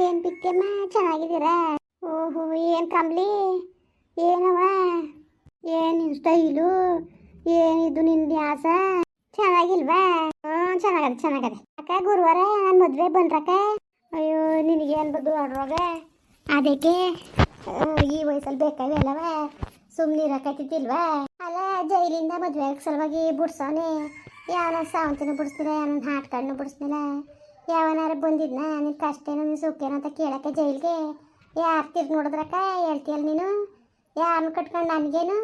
ಏನ್ ಬಿತ್ತಮ್ಮ ಚೆನ್ನಾಗಿದ್ದೀರಾ? ಓಹೋ, ಏನ್ ಕಂಬ್ಲಿ ಏನವ ಏನ್ ಸ್ಟೈಲು? ಏನಿದು ನಿನ್ ನ್ಯಾಸ ಚೆನ್ನಾಗಿಲ್ವಾ? ಹ್ಞೂ ಚೆನ್ನಾಗದೆ ಚೆನ್ನಾಗದೆ. ಅಕ್ಕ, ಗುರುವಾರ ನಾನು ಮದುವೆ ಬಂದ್ರಕ್ಕ? ಅಯ್ಯೋ, ನಿನಗೆ ಏನು ಬದ್ದು ಆಡ್ರೋಗ ಅದಕ್ಕೆ ಈ ವಯಸ್ಸಲ್ಲಿ ಬೇಕಾವೆಲ್ಲವ ಸುಮ್ಮನೆ ಇರಕತ್ತಿಲ್ವಾ ಅಲ್ಲ, ಜೈಲಿಂದ ಮದುವೆ ಸಲುವಾಗಿ ಬಿಡ್ಸೋನೆ ಯಾವನ ಸಾವಂತಿನ ಬಿಡಿಸ್ನಿಲ್ಲ ಯಾವನ ಹಾಟ್ಗಳನ್ನ ಬಿಡಿಸ್ನಿಲ್ಲ ಯಾವನಾರ ಬಂದಿದ್ನ, ನಿನ್ ಕಷ್ಟ ಏನೋ ನಿನ್ ಸುಖ ಏನೋ ಅಂತ ಕೇಳಕ್ಕೆ ಜೈಲ್ಗೆ? ಯಾರು ತಿರ್ಗಿ ನೋಡಿದ್ರಕ್ಕ, ಹೇಳ್ತೀಯಲ್ಲ ನೀನು? ಯಾರನ್ನು ಕಟ್ಕೊಂಡು ನನಗೇನು?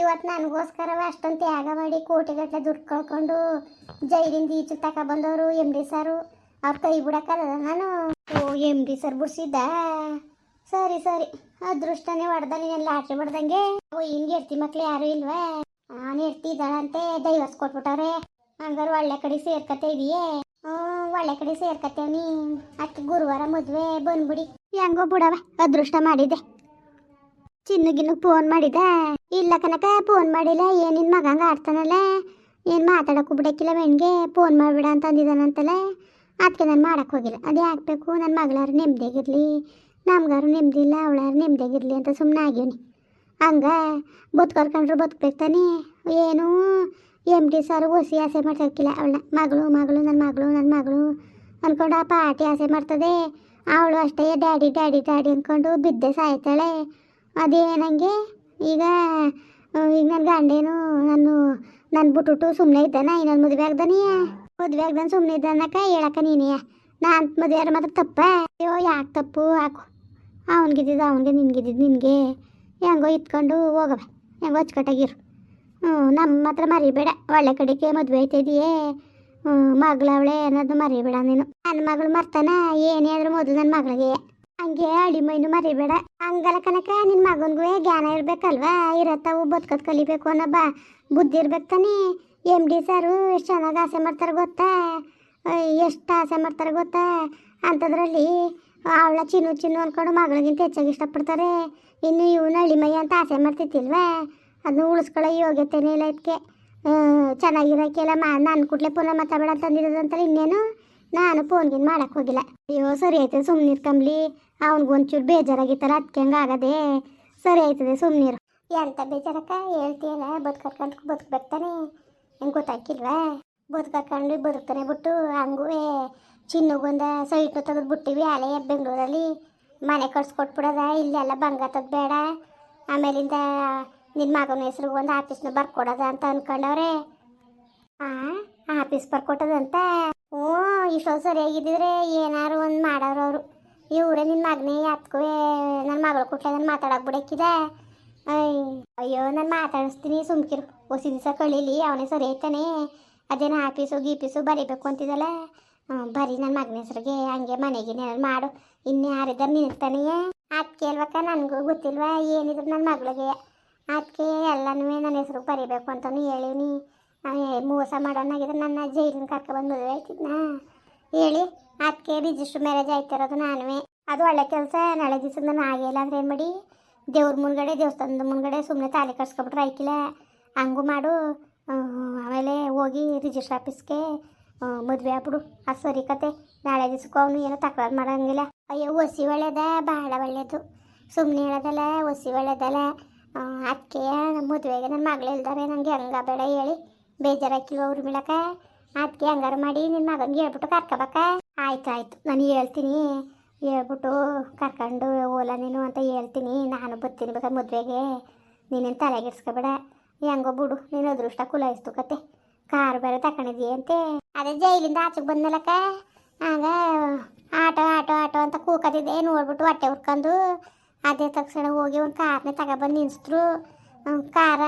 ಇವತ್ತು ನನಗೋಸ್ಕರ ಅಷ್ಟೊಂದು ತ್ಯಾಗ ಮಾಡಿ ಕೋಟಿಗಟ್ಟಲೆ ದುಡ್ಡು ಕಳ್ಕೊಂಡು ಜೈಲಿಂದ ಈಚೆ ತಗೊಬಂದವರು ಎಂ ಡಿ ಸಾರು. ಅವ್ರ ಕೈ ಬಿಡಕ್ಕಲ್ಲ ನಾನು? ಓ ಎಂ ಡಿ ಸರ್ ಬಿಡ್ಸಿದ್ದ? ಸರಿ ಸರಿ. ಅದೃಷ್ಟನೇ ಹೊಡೆದ ನೀನು ಲಾಟ್ರಿ ಹೊಡೆದಂಗೆ ಓ, ಹಿಂಗೆ ಇರ್ತಿ ಮಕ್ಳು ಯಾರು ಇಲ್ವಾ? ನಾನು ಇರ್ತಿದ್ದಾಳಂತೆ ದೈವಸ್ ಕೊಟ್ಬಿಟ್ಟವ್ರೆ. ಹಂಗಾರೆ ಒಳ್ಳೆ ಕಡೆ ಸೇರ್ಕತೆ ಇದೆಯೇ? ಒಳ್ಳೆ ಕಡೆ ಸೇರ್ಕತ್ತೇನಿ ಅಕ್ಕಿ ಗುರುವಾರ ಮದುವೆ ಬಂದ್ಬಿಡಿ. ಹೆಂಗೋ ಬಿಡವ, ಅದೃಷ್ಟ ಮಾಡಿದೆ. ಚಿನ್ನಗಿನ್ನು ಫೋನ್ ಮಾಡಿದೆ. ಇಲ್ಲ ಕನಕ ಫೋನ್ ಮಾಡಿಲ್ಲ. ಏನಿನ್ ಮಗಂಗ ಆಡ್ತಾನಲ್ಲ? ಏನು ಮಾತಾಡಕ್ಕೂ ಬಿಡಕ್ಕಿಲ್ಲ ಬೆಣ್ಗೆ ಫೋನ್ ಮಾಡ್ಬಿಡ ಅಂತ ಅಂದಿದ್ದಾನಂತಲ್ಲ ಅದಕ್ಕೆ ನಾನು ಮಾಡಕ್ ಹೋಗಿಲ್ಲ. ಅದೇ ಹಾಕ್ಬೇಕು ನನ್ನ ಮಗಳಾರು ನೆಮ್ಮದಿಯಾಗಿರ್ಲಿ ನಮ್ಗಾರು ನೆಮ್ಮದಿ ಇಲ್ಲ ಅವಳಾರು ನೆಮ್ಮದಿಯಾಗಿರ್ಲಿ ಅಂತ ಸುಮ್ಮನೆ ಆಗ್ಯವನಿ. ಹಂಗ ಬದುಕರ್ಕೊಂಡ್ರು ಬದುಕ್ಬೇಕು ತಾನೇ. ಏನು ಎಂ ಡಿ ಸಾರು ಒಸಿ ಆಸೆ ಮಾಡ್ತಿರ್ಕಿಲ್ಲ ಅವಳನ್ನ. ಮಗಳು ಮಗಳು ನನ್ನ ಮಗಳು ನನ್ನ ಮಗಳು ಅಂದ್ಕೊಂಡು ಆ ಪಾರ್ಟಿ ಆಸೆ ಮಾಡ್ತದೆ. ಅವಳು ಅಷ್ಟೇ ಡ್ಯಾಡಿ ಡ್ಯಾಡಿ ಡ್ಯಾಡಿ ಅಂದ್ಕೊಂಡು ಬಿದ್ದೆ ಸಾಯ್ತಾಳೆ. ಅದೇನಂಗೆ? ಈಗ ಈಗ ನನ್ನ ಗಂಡೇನು ನಾನು ನನ್ನ ಬಿಟ್ಬಿಟ್ಟು ಸುಮ್ಮನೆ ಇದ್ದಾನ, ಇನ್ನೊಂದು ಮದುವೆ ಆಗ್ದಾನೀಯ? ಮದುವೆ ಆಗ್ದಾನ ಸುಮ್ಮನೆ ಇದ್ದಾನಕ್ಕ ಹೇಳಕ್ಕ ನೀನೇ ನಾನು ಮದುವೆ ಆದ್ರೆ ಮಾತ್ರ ತಪ್ಪ? ಅಯ್ಯೋ, ಯಾಕೆ ತಪ್ಪು? ಹಾಕು. ಅವನಿಗಿದ್ದಿದ್ದು ಅವನಿಗೆ, ನಿನ್ಗಿದ್ದಿದ್ದು ನಿನಗೆ. ಹೆಂಗೋ ಇತ್ಕೊಂಡು ಹೋಗವ ಹೆಂಗೋ ಅಚ್ಚುಕಟ್ಟಾಗಿರು ನಮ್ಮ ಹತ್ರ ಮರಿಬೇಡ. ಒಳ್ಳೆ ಕಡೆಗೆ ಮದುವೆ ಆಯ್ತಿದೆಯೇ. ಮಗಳವಳೆ ಅನ್ನೋದು ಮರಿಬೇಡ ನೀನು. ನನ್ನ ಮಗಳು ಮರ್ತಾನ, ಏನೇ ಆದ್ರೂ ಮೊದಲು ನನ್ನ ಮಗಳಿಗೆ. ಹಂಗೆ ಅಡಿ ಮೈನು ಮರಿಬೇಡ. ಹಂಗಲ್ಲ ಕನಕ ನಿನ್ನ ಮಗನಿಗೂ ಜ್ಞಾನ ಇರ್ಬೇಕಲ್ವಾ? ಇರತ್ತಾವು, ಬದುಕದ್ ಕಲಿಬೇಕು ಅನ್ನೋ ಬಾ ಬುದ್ಧಿ ಇರ್ಬೇಕು ತಾನೇ. ಎಂ ಡಿ ಸಾರು ಎಷ್ಟು ಚೆನ್ನಾಗಿ ಆಸೆ ಮಾಡ್ತಾರೆ ಗೊತ್ತಾ? ಎಷ್ಟು ಆಸೆ ಮಾಡ್ತಾರೆ ಗೊತ್ತಾ? ಅಂಥದ್ರಲ್ಲಿ ಅವಳ ಚಿನ್ನು ಚಿನ್ನು ಅನ್ಕೊಂಡು ಮಗಳಿಗಿಂತ ಹೆಚ್ಚಾಗಿ ಇಷ್ಟಪಡ್ತಾರೆ. ಇನ್ನು ಇವನು ಅಳಿಮೈ ಅಂತ ಆಸೆ ಮಾಡ್ತಿತ್ತಿಲ್ವಾ ಅದನ್ನ ಉಳಿಸ್ಕೊಳ್ಳೋ ಯೋಗ್ಯತೆನೇ ಇಲ್ಲ ಇದಕ್ಕೆ. ಚೆನ್ನಾಗಿರೋಕ್ಕೆಲ್ಲ ಮಾ, ನಾನು ಕೂಡಲೇ ಪುನಃ ಮಾತಾಡಬೇಡ ಅಂತ ಅಂದಿರೋದಂತಲ್ಲ ಇನ್ನೇನು ನಾನು ಫೋನ್ಗಿನ್ ಮಾಡೋಕ್ಕೆ ಹೋಗಿಲ್ಲ. ಅಯ್ಯೋ, ಸರಿ ಆಯ್ತು ಸುಮ್ಮನೆ ಕಂಬ್ಲಿ ಅವ್ನಿಗೊಂಚೂರು ಬೇಜಾರಾಗಿತ್ತಲ್ಲ ಅದಕ್ಕೆ ಹಂಗೆ ಆಗದೆ? ಸರಿ ಆಯ್ತದೆ ಸುಮ್ಮನಿರು ಎಂತ ಬೇಜಾರಕ್ಕ? ಹೇಳ್ತೀಯಲ್ಲ ಬದುಕರ್ಕೊಂಡು ಬದುಕ್ಬೇಕು ತಾನೆ. ಹೆಂಗೆ ಗೊತ್ತಾಕಿಲ್ವಾ ಬದುಕರ್ಕೊಂಡು ಬದುಕ್ತಾನೆ ಬಿಟ್ಟು ಹಂಗೂ ಚಿನ್ನಗೊಂದ ಸೈಟ್ನು ತೆಗೆದು ಬಿಟ್ಟಿವಿ, ಅಲೆ ಬೆಂಗಳೂರಲ್ಲಿ. ಮನೆ ಕಟ್ಸ್ಕೊಟ್ಬಿಡೋದ, ಇಲ್ಲೆಲ್ಲ ಬಂಗಾತದ್ ಬೇಡ. ಆಮೇಲಿಂದ ನಿನ್ನ ಮಗನ ಹೆಸರು ಒಂದು ಆಫೀಸ್ನ ಬರ್ಕೊಡೋದ ಅಂತ ಅನ್ಕೊಂಡವ್ರೆ. ಆ, ಆಫೀಸ್ ಬರ್ಕೊಟ್ಟದಂತ? ಹ್ಞೂ, ಇಷ್ಟೊಂದು ಸರಿಯಾಗಿದ್ದಿದ್ರೆ ಏನಾರು ಒಂದು ಮಾಡೋರು ಅವರು. ಇವರೇ ನಿನ್ನ ಮಗನೇ ಯಾತ್ಕೋ ನನ್ನ ಮಗಳು ಕೊಟ್ಲೆ ನಾನು ಮಾತಾಡಕ್ಕೆ ಬಿಡಕ್ಕಿದ. ಅಯ್ಯೋ, ನಾನು ಮಾತಾಡಿಸ್ತೀನಿ ಸುಮ್ಕಿರು. ಹೊಸ ದಿವಸ ಕಳೀಲಿ, ಅವನೇ ಸರಿ ಐತಾನೆ ಅದೇನು ಆಫೀಸು ಗೀಪೀಸು ಬರೀಬೇಕು ಅಂತಿದ್ದಲ್ಲ ಬರೀ ನನ್ನ ಮಗನ ಹೆಸ್ರಿಗೆ ಹಂಗೆ ಮನೆಗೆ ಏನಾರು ಮಾಡು. ಇನ್ಯಾರಿದ್ದಾರೆ ನಿಲ್ತಾನೆಯೇ ಅದಕ್ಕೆ ಅಲ್ವಕ್ಕ ನನಗೂ ಗೊತ್ತಿಲ್ವಾ? ಏನಿದ್ರು ನನ್ನ ಮಗಳಿಗೆ? ಅದಕ್ಕೆ ಎಲ್ಲನೂ ನನ್ನ ಹೆಸರು ಬರೀಬೇಕು ಅಂತಲೂ ಏ- ಮೋಸ ಮಾಡೋಣಾಗಿದ್ರೆ ನನ್ನ ಜೈಲಿನ ಕರ್ಕೊಬಂದು ಮದುವೆ ಆಯ್ತಿದ್ನಾ? ಹೇಳಿ ಅದಕ್ಕೆ ರಿಜಿಸ್ಟ್ರ್ ಮ್ಯಾರೇಜ್ ಆಯ್ತಿರೋದು ನಾನುವೇ. ಅದು ಒಳ್ಳೆ ಕೆಲಸ, ನಾಳೆ ದಿವಸ ನಾನು ಆಗಿಲ್ಲ ಅಂದ್ರೆ ಏನು ಮಾಡಿ? ದೇವ್ರ ಮುಂದ್ಗಡೆ, ದೇವಸ್ಥಾನದ ಮುಂದ್ಗಡೆ ಸುಮ್ಮನೆ ತಾಲಿ ಕಟ್ಸ್ಕೊಬಿಟ್ರೆ ಆಯ್ಕಿಲ್ಲ. ಹಂಗೂ ಮಾಡು. ಆಮೇಲೆ ಹೋಗಿ ರಿಜಿಸ್ಟ್ರ್ ಆಫೀಸ್ಗೆ ಮದುವೆ ಆಗ್ಬಿಡು. ಅದು ಸರಿ ಕತೆ. ನಾಳೆ ದಿವಸಕ್ಕೂ ಅವನು ಏನೋ ತಕರಾರು ಮಾಡೋಂಗಿಲ್ಲ. ಅಯ್ಯೋ, ಒಸಿ ಒಳ್ಳೇದ ಭಾಳ ಒಳ್ಳೇದು. ಸುಮ್ಮನೆ ಹೇಳೋದಲ್ಲ, ಒಸಿ ಒಳ್ಳೇದಲ್ಲ. ಅದಕ್ಕೆ ಮದುವೆಗೆ ನನ್ನ ಮಗಳು ಇಲ್ದಾರೆ ನನಗೆ ಹಂಗ ಬೇಡ ಹೇಳಿ ಬೇಜಾರಾಕಿಲ್ವ ಅವ್ರ ಬೀಳಕ ಅದಕ್ಕೆ ಹಂಗಾರು ಮಾಡಿ ನಿನ್ನ ಮಗನಿಗೆ ಹೇಳ್ಬಿಟ್ಟು ಕರ್ಕೋಬೇಕ? ಆಯ್ತು ಆಯ್ತು, ನಾನು ಹೇಳ್ತೀನಿ, ಹೇಳ್ಬಿಟ್ಟು ಕರ್ಕೊಂಡು ಓಲ ನೀನು ಅಂತ ಹೇಳ್ತೀನಿ, ನಾನು ಬರ್ತೀನಿ ಬೇಕಾದ್ರೆ ಮದುವೆಗೆ? ನೀನೇನು ತಲೆಗೆಡ್ಸ್ಕೊಬೇಡ ಹೆಂಗೋ ಬಿಡು, ನೀನು ಅದೃಷ್ಟ ಕುಲಾಯಿಸ್ತು ಕತೆ. ಕಾರು ಬೇರೆ ತಗೊಂಡಿದ್ದೀಯಂತೆ ಅದೇ ಜೈಲಿಂದ ಆಚೆಗೆ ಬಂದ್ಮೇಲಕ್ಕ ಆಗ ಆಟೋ ಆಟೋ ಆಟೋ ಅಂತ ಕೂಕತಿದ್ದೆ ನೋಡ್ಬಿಟ್ಟು ಹೊಟ್ಟೆ ಹುರ್ಕೊಂಡು ಅದೇ ತಕ್ಷಣ ಹೋಗಿ ಒಂದು ಕಾರ್ನೇ ತಗೊಬಂದು ನಿನ್ಸಿದ್ರು ಕಾರ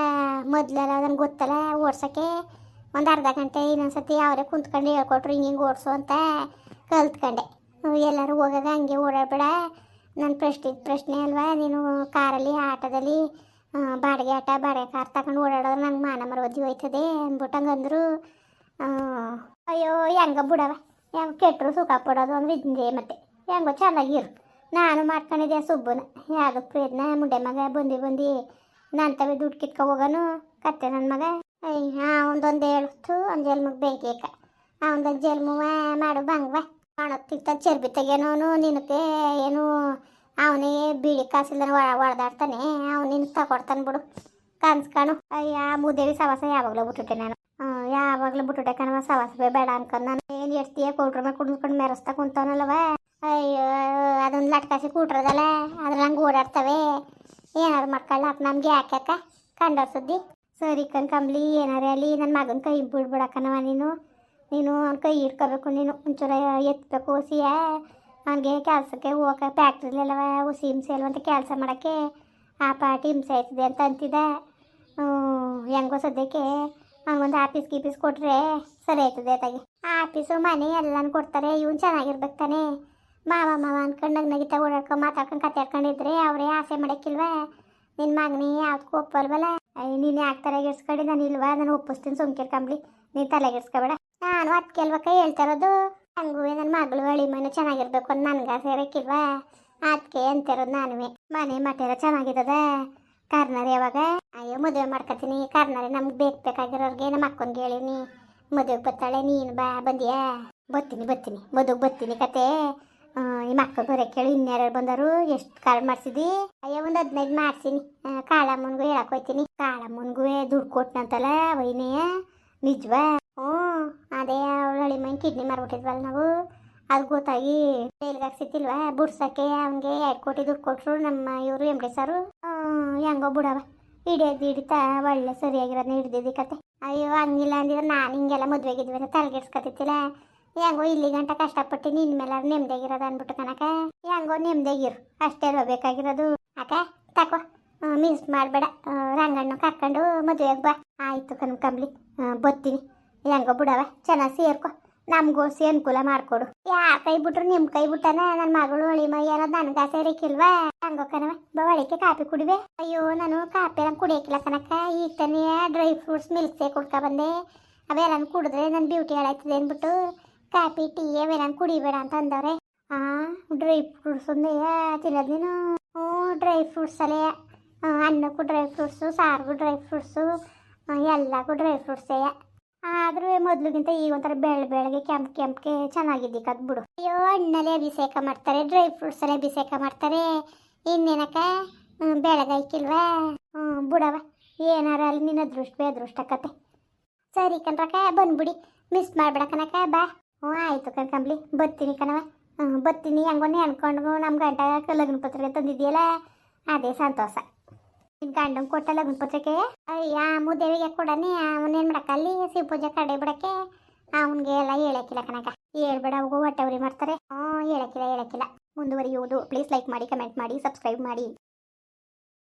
ಮೊದಲೆಲ್ಲ ಅದನ್ನು ಗೊತ್ತಲ್ಲ, ಓಡ್ಸೋಕ್ಕೆ ಒಂದು ಅರ್ಧ ಗಂಟೆ ಇನ್ನೊಂದ್ಸತಿ ಅವರೇ ಕುಂತ್ಕೊಂಡು ಹೇಳ್ಕೊಟ್ರು, ಹಿಂಗೆ ಹಿಂಗೆ ಓಡಿಸು ಅಂತ ಕಲ್ತ್ಕೊಂಡೆ. ಎಲ್ಲರೂ ಹೋಗಾಗ ಹಂಗೆ ಓಡಾಡಬೇಡ. ನನ್ನ ಪ್ರಶ್ನೆ ಪ್ರಶ್ನೆ ಅಲ್ವಾ, ನೀನು ಕಾರಲ್ಲಿ, ಆಟೋದಲ್ಲಿ ಬಾಡಿಗೆ ಆಟ, ಬಾಡಿಗೆ ಕಾರ್ ತಗೊಂಡು ಓಡಾಡೋದ್ರೆ ನಂಗೆ ಮಾನ ಮರವದಿ ಹೋಯ್ತದೆ ಅಂದ್ಬಿಟ್ಟು ಹಂಗಂದ್ರು ಅಯ್ಯೋ, ಹೆಂಗ ಬಿಡವ, ಹೆಂಗೆ ಕೆಟ್ಟರು ಸುಖ ಪಡೋದು ಅಂದ್ರೆ ಇದ್ದೇ ಮತ್ತೆ, ಹೆಂಗೋ ಚೆನ್ನಾಗಿರು ನಾನು ಮಾಡ್ಕೊಂಡಿದ್ದೆ ಸುಬ್ಬನ. ಯಾವುದಕ್ಕೆ ಪ್ರಯತ್ನ ಮುಂಡೆ ಮಗ ಬಂದು ಬಂದು. ನಾನು ತವೆ ದುಡ್ಡು ಕಿಟ್ಕೊ ಹೋಗೋನು. ಕತ್ತೆ ನನ್ನ ಮಗ. ಅಯ್ಯ ಒಂದೊಂದು ಹೇಳ್ತು, ಒಂದು ಜಲ್ಮಗ್ ಬೇಕೇಕ ಅವನದೊಂದು ಜಲ್ಮುವ ಮಾಡು ಬಂಗ್ವ ಕಾಣತ್ತಿತ್ತ ಚರ್ಬಿ ತೆಗೆನೋನು ನಿನಕ್ಕೆ ಏನು ಅವನೇ ಬೀಳಿ ಕಾಸಿಲ್ಲ ಒಳದಾಡ್ತಾನೆ. ಅವ್ನು ನಿನಗೆ ತಗೊಡ್ತಾನೆ ಬಿಡು. ಕನ್ಸ್ ಕಾಣು. ಅಯ್ಯ ಮುದೇವಿ ಸವಾಸ ಯಾವಾಗಲೂ ಬಿಟ್ಟುಟ್ಟೆ ನಾನು. ಯಾವಾಗಲೂ ಬಿಟ್ಟುಟ್ಟೆ ಕಣವ ಸವಾಸ ಬೇಡ ಅನ್ಕೊಂಡು ನಾನು. ಏನು ಎಡ್ತೀಯ, ಕೊಟ್ರ ಮೇಲೆ ಕುಡ್ಕೊಂಡು ಮೆರೆಸ್ತಾ ಕುಂತವನಲ್ಲವ. ಅಯ್ಯೋ, ಅದೊಂದು ಲಟ್ಕಾಸಿ ಕೂಟ್ರದಲ್ಲ? ಅದ್ರ ಹಂಗೆ ಓಡಾಡ್ತವೆ. ಏನಾರು ಅಪ್ಪ ನಮ್ಗೆ ಯಾಕ್ಯಾಕ ಕಂಡೋರ್ ಸುದ್ದಿ. ಸರಿ ಕಣ್ ಕಂಬ್ಲಿ ಏನಾರೇ ಅಲ್ಲಿ ನನ್ನ ಮಗನ ಕೈ ಬಿಡ್ಬಿಡಕ್ಕನವ ನೀನು. ನೀನು ಅವ್ನ ಕೈ ಇಟ್ಕೋಬೇಕು ನೀನು ಒಂಚೂರ ಎತ್ತಬೇಕು ಹುಸಿಯ ಅವನಿಗೆ ಕೆಲಸಕ್ಕೆ ಹೋಗಕ್ಕೆ ಫ್ಯಾಕ್ಟ್ರಿಲೆಲ್ಲವ ಹುಸಿ ಹಿಂಸೆ ಅಂತ ಕೆಲಸ ಮಾಡೋಕ್ಕೆ? ಆ ಪಾಟಿ ಹಿಂಸೆ ಆಯ್ತದೆ ಅಂತ ಅಂತಿದ್ದ. ಹೆಂಗೋ ಸದ್ಯಕ್ಕೆ. ಅವ್ನಿಗೊಂದು ಆಫೀಸ್ ಗೀಫೀಸ್ ಕೊಟ್ರೆ ಸರಿ ಆಯ್ತದೆ ತಾಗಿ ಆಫೀಸು ಮನೆ ಎಲ್ಲನೂ ಕೊಡ್ತಾರೆ, ಇವನು ಚೆನ್ನಾಗಿರ್ಬೇಕು ತಾನೇ. ಮಾವ ಮಾವ ಅನ್ಕೊಂಡು ನಗ್ ನಗಿತಾ ಓಡಾಡ್ಕೊಂಡು ಮಾತಾಡ್ಕೊಂಡು ಕತೆ ಹೇಳ್ಕೊಂಡಿದ್ರೆ ಅವರೇ ಆಸೆ ಮಾಡಕ್ಕಿಲ್ವಾ? ನಿನ್ನ ಮಗನಿ ಯಾವ್ದಕ್ಕೂ ಒಪ್ಪಲ್ವಲ್ಲ? ಅಯ್ಯ ನೀನು ಯಾಕೆ ತಲೆಗೆಡ್ಸ್ಕೊಂಡು ನಾನು ಇಲ್ವಾ? ನಾನು ಒಪ್ಪಿಸ್ತೀನಿ, ಸುಮ್ಕಿರ್ ಕಂಬ್ಲಿ ನೀನು ತಲೆಗೆಡ್ಸ್ಕೊಬೇಡ. ನಾನು ಅದಕ್ಕೆ ಕೆಲ್ವಕ್ಕ ಹೇಳ್ತಾ ಇರೋದು. ಹಂಗೂ ನನ್ನ ಮಗಳು ಹಳಿ ಮನೆ ಚೆನ್ನಾಗಿರ್ಬೇಕು ಅಂತ ನನ್ಗೆ ಸೇರಕ್ಕಿಲ್ವಾ ಅದಕ್ಕೆ ಅಂತಿರೋದು ನಾನುವೆ. ಮನೆ ಮಟೇರ ಚೆನ್ನಾಗಿದ್ದದ? ಕಾರ್ನರ್ ಯಾವಾಗ? ಅಯ್ಯೋ, ಮದುವೆ ಮಾಡ್ಕೊತೀನಿ. ಕಾರ್ನರ್ ನಮ್ಗೆ ಬೇಕು ಬೇಕಾಗಿರೋರ್ಗೆ ನಮ್ಮ ಅಕ್ಕನಿಗೆ ಹೇಳಿನಿ ಮದುವೆಗೆ ಬರ್ತಾಳೆ ನೀನು ಬಾ, ಬಂದಿಯಾ? ಬತ್ತೀನಿ ಬತ್ತೀನಿ. ಮದುವೆಗೆ ಬತ್ತೀನಿ ಕತೆ. ಈ ಮಕ್ಕಳು ಬರೋಕೆ ಕೇಳಿ ಇನ್ಯಾರು ಬಂದರು? ಎಷ್ಟು ಕಾರ್ಡ್ ಮಾಡ್ಸಿದಿ? ಅಯ್ಯೋ, ಒಂದು ಹದಿನೈದು ಮಾಡ್ಸೀನಿ. ಕಾಳಮ್ಮನ್ಗೂ ಹೇಳಕ್ ಹೋಯ್ತೀನಿ. ಕಾಳಮ್ಮನ್ಗೂ ದುಡ್ಡು ಕೊಟ್ಟನಂತಲ್ಲ ವೈನೆಯ ನಿಜವಾ? ಹ್ಞೂ, ಅದೇ ಅವಳು ಮೈನ್ ಕಿಡ್ನಿ ಮಾರ್ಬಿಟ್ಟಿದ್ವಲ್ಲ ನಾವು. ಅದು ಗೊತ್ತಾಗಿ ಜೈಲ್ಗೆ ಹಾಕ್ಸಿತ್ತಿಲ್ವಾ ಬುಡ್ಸಕ್ಕೆ ಅವನಿಗೆ ಎರಡು ಕೋಟಿ ದುಡ್ಡು ಕೊಟ್ಟರು ನಮ್ಮ ಇವರು ಎಂ ಡಿ ಸಾರು. ಹೆಂಗೋ ಬಿಡವ. ಹಿಡಿಯೋದು ಹಿಡಿತಾ ಒಳ್ಳೆ ಸರಿಯಾಗಿರೋದನ್ನ ಹಿಡ್ದಿದ್ದಿ ಕತೆ. ಅಯ್ಯೋ, ಹಂಗಿಲ್ಲ ಅಂದಿದ್ರೆ ನಾನು ಹಿಂಗೆಲ್ಲ ಮದುವೆಗಿದ್ವಿ ಅಂತ ತಲೆಗೆಡ್ಸ್ಕೊತಿತ್ತಿಲ್ಲ ಹೆಂಗೋ ಇಲ್ಲಿ ಗಂಟ ಕಷ್ಟಪಟ್ಟು ನಿನ್ನ ಮೇಲೆ ನೆಮ್ಮದಿಯಾಗಿರೋದು ಅಂದ್ಬಿಟ್ಟು ಕನಕ ಹೆಂಗೋ ನೆಮ್ಮದಿಯಾಗಿರು ಅಷ್ಟೇ ಬೇಕಾಗಿರೋದು. ಅಕ್ಕ, ತಕೋ. ಮಿಸ್ ಮಾಡಬೇಡ. ರಂಗಣ್ಣ ಕರ್ಕೊಂಡು ಮದುವೆಗೆ ಬಾ. ಆಯಿತು ಕಣ್ ಕಂಬ್ಲಿ ಬತ್ತೀನಿ ಹೆಂಗೋ ಬಿಡವ, ಚೆನ್ನಾಗಿ ಸೇರ್ಕೊ. ನಮ್ಗೋಸಿ ಅನುಕೂಲ ಮಾಡ್ಕೊಡು. ಯಾರ ಕೈ ಬಿಟ್ರು ನಿಮ್ಮ ಕೈ ಬಿಟ್ಟನ? ನನ್ನ ಮಗಳು ಮೈ ಅನ್ನೋದು ನನ್ಗೆ ಆಸೆ ಇರಕ್ಕಿಲ್ವಾ ಹಂಗೋ ಕಣವ ಬಳಿಕೆ ಕಾಫಿ ಕುಡಿವೆ. ಅಯ್ಯೋ, ನಾನು ಕಾಫಿ ಎಲ್ಲ ಕುಡಿಯಕ್ಕಿಲ್ಲ ಕನಕ ಈಗ ತಾನೇ ಡ್ರೈ ಫ್ರೂಟ್ಸ್ ಮಿಲ್ಕ್ಸೇ ಕುಡ್ಕೊ ಬಂದೆ. ಅವೆಲ್ಲ ಕುಡಿದ್ರೆ ನನ್ನ ಬ್ಯೂಟಿ ಹಾಳಾಯ್ತದೆ ಅಂದ್ಬಿಟ್ಟು. ಕಾಫಿ ಟೀ ಅವೆಲ್ಲ ಕುಡಿಬೇಡ ಅಂತ ಅಂದವ್ರೆ. ಆ ಡ್ರೈ ಫ್ರೂಟ್ಸ್ ಒಂದೇ ತಿನ್ನೋದು ನೀನು? ಹ್ಞೂ ಡ್ರೈ ಫ್ರೂಟ್ಸ್ ಅಲ್ಲೇ. ಆ, ಅನ್ನಕ್ಕೂ ಡ್ರೈ ಫ್ರೂಟ್ಸು ಸಾರಿಗೂ ಡ್ರೈ ಫ್ರೂಟ್ಸು ಎಲ್ಲಕ್ಕೂ ಡ್ರೈ ಫ್ರೂಟ್ಸೇ ಆದ್ರೂ ಮೊದ್ಲಿಗಿಂತ ಈಗ ಒಂಥರ ಬೆಳ್ಳ ಬೆಳಗ್ಗೆ ಕೆಂಪ್ ಕೆಂಪ್ಗೆ ಚೆನ್ನಾಗಿದ್ದಿ ಕದ್ ಬಿಡು. ಅಯ್ಯೋ ಹಣ್ಣಲ್ಲೇ ಅಭಿಷೇಕ ಮಾಡ್ತಾರೆ ಡ್ರೈ ಫ್ರೂಟ್ಸ್ ಅಲ್ಲಿ ಅಭಿಷೇಕ ಮಾಡ್ತಾರೆ. ಇನ್ನೇನಕ್ಕ? ಬೆಳಗಾಯ್ಕಿಲ್ವ ಹ್ಞೂ ಬಿಡವ ಏನಾರ ಅಲ್ಲಿ ನಿನ್ನ ಅದೃಷ್ಟ ಅದೃಷ್ಟ ಕತೆ. ಸರಿ ಕಣ್ರಕ್ಕ ಬಂದ್ಬಿಡಿ. ಮಿಸ್ ಮಾಡ್ಬೇಡ ಕನಕ ಬಾ. ಹ್ಞೂ ಆಯಿತು ಕಣ್ಕಂಬ್ಲಿ ಬರ್ತೀನಿ ಕಣವ ಹ್ಞೂ ಬರ್ತೀನಿ. ಹಂಗೊನ್ನೆ ಅನ್ಕೊಂಡು ನಮ್ಮ ಗಂಡ ಲಗ್ನ ಪತ್ರಿಕೆ ತಂದಿದ್ದೀಯಲ್ಲ ಅದೇ ಸಂತೋಷ. ನಿನ್ನ ಗಂಡಂಗೆ ಕೊಟ್ಟ ಲಗ್ನ ಪತ್ರಿಕೆ ಅಯ್ಯ ಮುದೇವಿಗೆ ಕೊಡನಿ. ಅವನೇನು ಮಾಡಕ್ಕಲ್ಲಿ ಶಿವ ಪೂಜೆ ಕಡೆ ಬಿಡಕ್ಕೆ? ಅವನಿಗೆ ಎಲ್ಲ ಹೇಳಕ್ಕಿಲ್ಲ ಕಣಕ ಹೇಳ್ಬೇಡ, ಹೋಗು, ಹೊಟ್ಟೆ ಉರಿ ಮಾಡ್ತಾರೆ. ಹ್ಞೂ ಹೇಳಕ್ಕಿಲ್ಲ ಹೇಳಕ್ಕಿಲ್ಲ ಮುಂದುವರಿಯುವುದು. ಪ್ಲೀಸ್ ಲೈಕ್ ಮಾಡಿ ಕಮೆಂಟ್ ಮಾಡಿ ಸಬ್ಸ್ಕ್ರೈಬ್ ಮಾಡಿ.